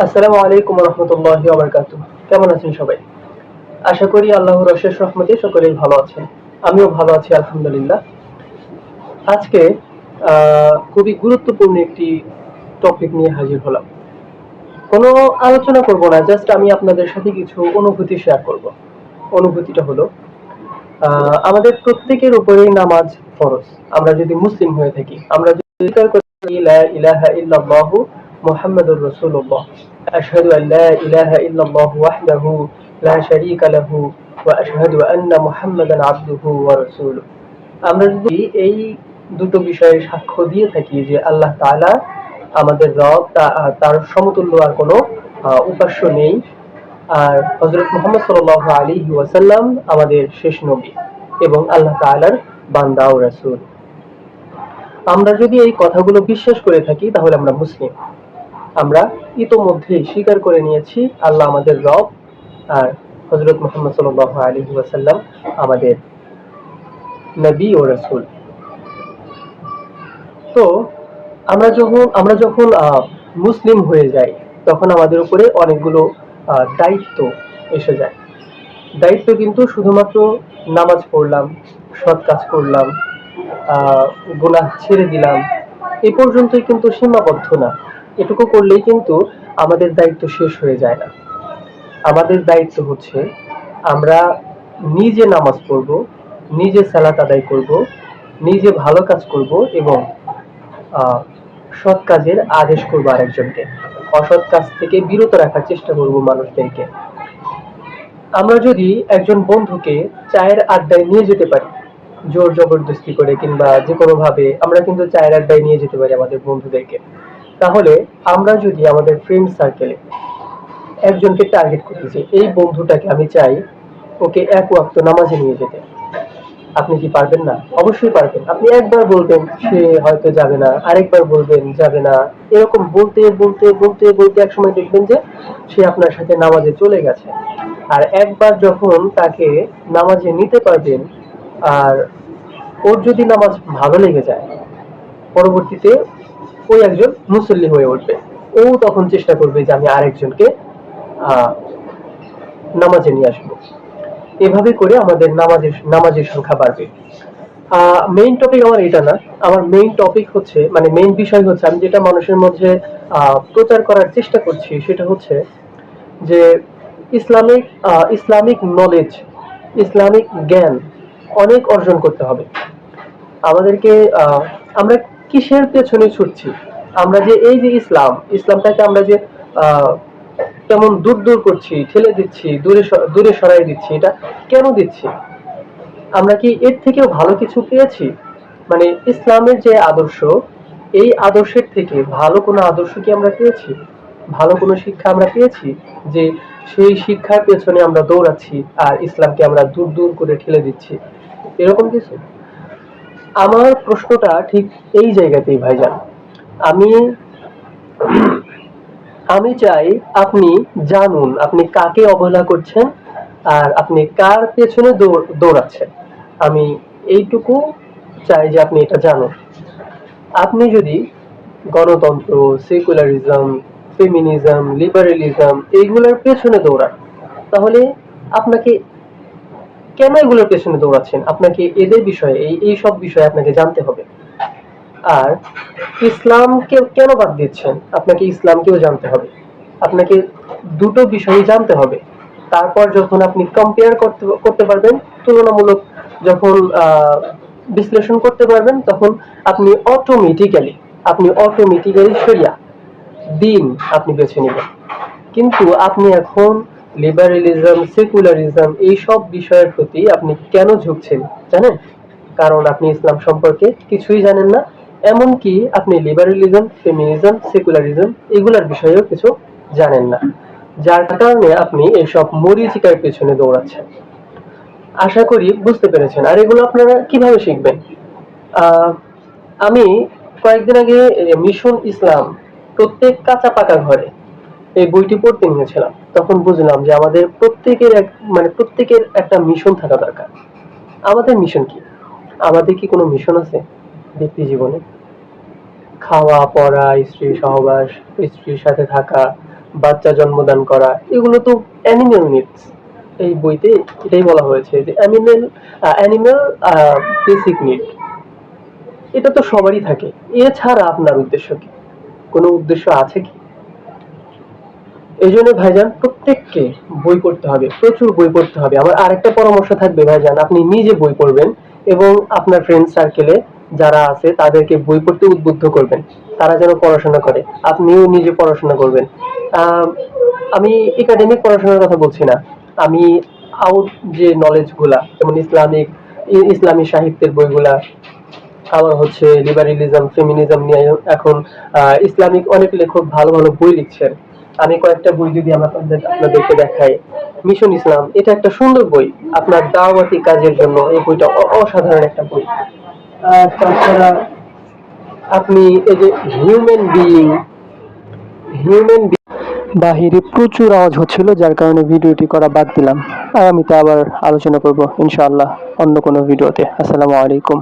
আসসালামু আলাইকুম রহমতুল্লাহি ওবরকাতু কেমন আছেন সবাই? আশা করি আল্লাহর অশেষ রহমতে সকলেই ভালো আছেন। আমিও ভালো আছি, আলহামদুলিল্লাহ। আজকে খুবই গুরুত্বপূর্ণ একটি টপিক নিয়ে হাজির হলাম। কোনো আলোচনা করব না জাস্ট আমি আপনাদের সাথে কিছু অনুভূতি শেয়ার করব। অনুভূতিটা হলো আমাদের প্রত্যেকের উপরেই নামাজ ফরজ। আমরা যদি মুসলিম হয়ে থাকি, আমরা যদি স্বীকার করি ইলাহা ইল্লাল্লাহু মুহাম্মাদুর রাসূলুল্লাহ। আশহাদু আন লা ইলাহা ইল্লাল্লাহু ওয়াহদাহু লা শারীকা লাহু ওয়া আশহাদু আন্না মুহাম্মাদান আবদুহু ওয়া রাসূলুহু। আমরা যদি এই দুটো বিষয়ে সাক্ষ্য দিয়ে থাকি যে আল্লাহ তাআলা আমাদের রব তার সমতুল্য আর কোনো উপাস্য নেই। আর হজরত মোহাম্মদ সাল্লাল্লাহু আলী ওয়াসাল্লাম আমাদের শেষ নবী এবং আল্লাহ তাআলার বান্দা ও রাসূল। আমরা যদি এই কথাগুলো বিশ্বাস করে থাকি তাহলে আমরা মুসলিম। আমরা ইতোমধ্যেই স্বীকার করে নিয়েছি, আল্লাহ আমাদের রব আর হজরত মোহাম্মদ সাল্লাল্লাহু আলাইহি ওয়াসাল্লাম আমাদের নবী ও রাসূল। তো আমরা যখন আমরা যখন মুসলিম হয়ে যাই, তখন আমাদের উপরে অনেকগুলো দায়িত্ব এসে যায়। দায়িত্ব কিন্তু শুধুমাত্র নামাজ পড়লাম, সৎ কাজ করলাম গুনাহ ছেড়ে দিলাম, এ পর্যন্তই কিন্তু সীমাবদ্ধ না। এটুকু করলেই কিন্তু আমাদের দায়িত্ব শেষ হয়ে যায় না। আমাদের দায়িত্ব হচ্ছে আমরা নিজে নামাজ পড়ব, নিজে সালাত আদায় করব, নিজে ভালো কাজ করব এবং সৎ কাজের আদেশ করব আরেকজনকে। অসৎ কাজ থেকে বিরত রাখার চেষ্টা করব মানুষদেরকে। আমরা যদি একজন বন্ধুকে চায়ের আড্ডায় নিয়ে যেতে পারি, জোর জবরদস্তি করে কিংবা যে কোনো ভাবে আমরা কিন্তু চায়ের আড্ডায় নিয়ে যেতে পারি আমাদের বন্ধুদেরকে। তাহলে আমরা যদি আমাদের ফ্রেন্ড সার্কেলে একজনকে টার্গেট করি যে এই বন্ধুটাকে আমি চাই ওকে এক ওয়াক্ত নামাজে নিয়ে যেতে। আপনি কি পারবেন না? অবশ্যই পারবেন। আপনি একবার বলবেন, সে হয়তো যাবে না। আরেকবার বলবেন, যাবে না। এরকম বলতে বলতে বলতে বলতে এক সময় দেখবেন যে সে আপনার সাথে নামাজে চলে গেছে। আর একবার যখন তাকে নামাজে নিতে পারবেন, আর ওর যদি নামাজ ভালো লেগে যায়, পরবর্তীতে ওই একজন মুসল্লি হয়ে উঠবে। ও তখন চেষ্টা করবে যে আমি আরেকজনকে নামাজে নিয়ে আসব। এভাবে করে আমাদের নামাজের নামাজের সংখ্যা বাড়বে। মেইন টপিক আমার এটা না। আমার মেইন টপিক হচ্ছে মানে মেইন বিষয় হচ্ছে, আমি যেটা মানুষের মধ্যে প্রচার করার চেষ্টা করছি সেটা হচ্ছে যে ইসলামিক ইসলামিক নলেজ ইসলামিক জ্ঞান অনেক অর্জন করতে হবে। আমাদেরকে আমরা কিসের পেছনে ছুটছি? আমরা যে এই যে ইসলাম, ইসলামটাকে আমরা যে কেমন দূর দূর করছি, ঠেলে দিচ্ছি, দূরে দূরে সরাই দিচ্ছি, এটা কেন দিচ্ছি? আমরা কি এর থেকেও ভালো কিছু পেয়েছি? মানে ইসলামের যে আদর্শ, এই আদর্শের থেকে ভালো কোনো আদর্শ কি আমরা পেয়েছি? ভালো কোনো শিক্ষা আমরা পেয়েছি? যে সেই শিক্ষার পেছনে আমরা দৌড়াচ্ছি আর ইসলামকে আমরা দূর দূর করে ঠেলে দিচ্ছি। এরকম কিছু? আমার প্রশ্নটা ঠিক এই জায়গাতেই, ভাইজান। আমি আমি চাই আপনি জানুন আপনি কাকে অবহেলা করছেন আর আপনি কার পেছনে দৌড়- দৌড়াচ্ছেন। আমি এইটুকু চাই যে আপনি এটা জানুন। আপনি যদি গণতন্ত্র, সেকুলারিজম, ফেমিনিজম, লিবারেলিজম এইগুলোর পেছনে দৌড়ান, তাহলে আপনাকে কেন এগুলোর পেছনে দৌড়াচ্ছেন? আপনাকে এদের বিষয়ে, এই এই সব বিষয়ে আপনাকে জানতে হবে। আর ইসলামকে কেন বাদ দিচ্ছেন? আপনাকে ইসলামকেও জানতে হবে। আপনাকে দুটো বিষয়ই জানতে হবে। তারপর যখন আপনি কম্পেয়ার করতে করতে পারবেন, তুলনামূলক যখন বিশ্লেষণ করতে পারবেন, তখন আপনি অটোমেটিক্যালি আপনি অটোমেটিক্যালি সরিয়া দিন আপনি বেছে নেবেন। কিন্তু আপনি এখন লিবারেলিজম, সেকুলারিজম এই সব বিষয়ের প্রতি আপনি কেন ঝুঁকছেন, জানেন? কারণ আপনি ইসলাম সম্পর্কে কিছুই জানেন না, এমনকি আপনি লিবারেলিজম, ফেমিনিজম, সেকুলারিজম এগুলার বিষয়েও কিছু জানেন না। যার কারণে আপনি এইসব মরিচিকার পেছনে দৌড়াচ্ছেন। আশা করি বুঝতে পেরেছেন। আর এগুলো আপনারা কীভাবে শিখবেন? আমি কয়েকদিন আগে মিশন ইসলাম প্রত্যেক কাঁচা পাকা ঘরে এই বইটি পড়তে নিয়েছিলাম তখন বুঝলাম যে আমাদের প্রত্যেকের এক মানে প্রত্যেকের একটা মিশন থাকা দরকার। আমাদের মিশন কি? আমাদের কি কোনো মিশন আছে? ব্যক্তি জীবনে? খাওয়া, পড়া, স্ত্রী সহবাস, স্ত্রীর সাথে থাকা, বাচ্চা জন্মদান করা, এগুলো তো অ্যানিমেল নিডস এই বইতে এটাই বলা হয়েছে যে অ্যানিমেল অ্যানিমেল বেসিক নিড এটা তো সবারই থাকে। এছাড়া আপনার উদ্দেশ্য কি? কোনো উদ্দেশ্য আছে কি? এই জন্য ভাইজান প্রত্যেককে বই পড়তে হবে, প্রচুর বই পড়তে হবে। আমার আরেকটা পরামর্শ থাকবে ভাইজান, আপনি নিজে বই পড়বেন এবং আপনার ফ্রেন্ড সার্কেলে যারা আছে তাদেরকে বই পড়তে উদ্বুদ্ধ করবেন। তারা যেন পড়াশোনা করে, আপনিও নিজে পড়াশোনা করবেন। আমি একাডেমিক পড়াশোনার কথা বলছি না। আমি আউট যে নলেজগুলা, যেমন ইসলামিক ইসলামী সাহিত্যের বইগুলা আবার হচ্ছে লিবারেলিজম ফেমিনিজম নিয়ে এখন ইসলামিক অনেক লেখক ভালো ভালো বই লিখছেন। আমি কয়েকটা বই যদি আমরা আপনাদেরকে দেখাই। মিশন ইসলাম, এটা একটা সুন্দর বই। আপনার দাওয়াতি কাজের জন্য এই বইটা অসাধারণ একটা বই। তাছাড়া আপনি এই যে হিউম্যান বিইং হিউম্যান বাহিরে প্রচুর আওয়াজ হচ্ছিল, যার কারণে ভিডিওটি করা বাদ দিলাম। আগামীতে আবার আলোচনা করব, ইনশাআল্লাহ, অন্য কোনো ভিডিওতে। আসসালামু আলাইকুম।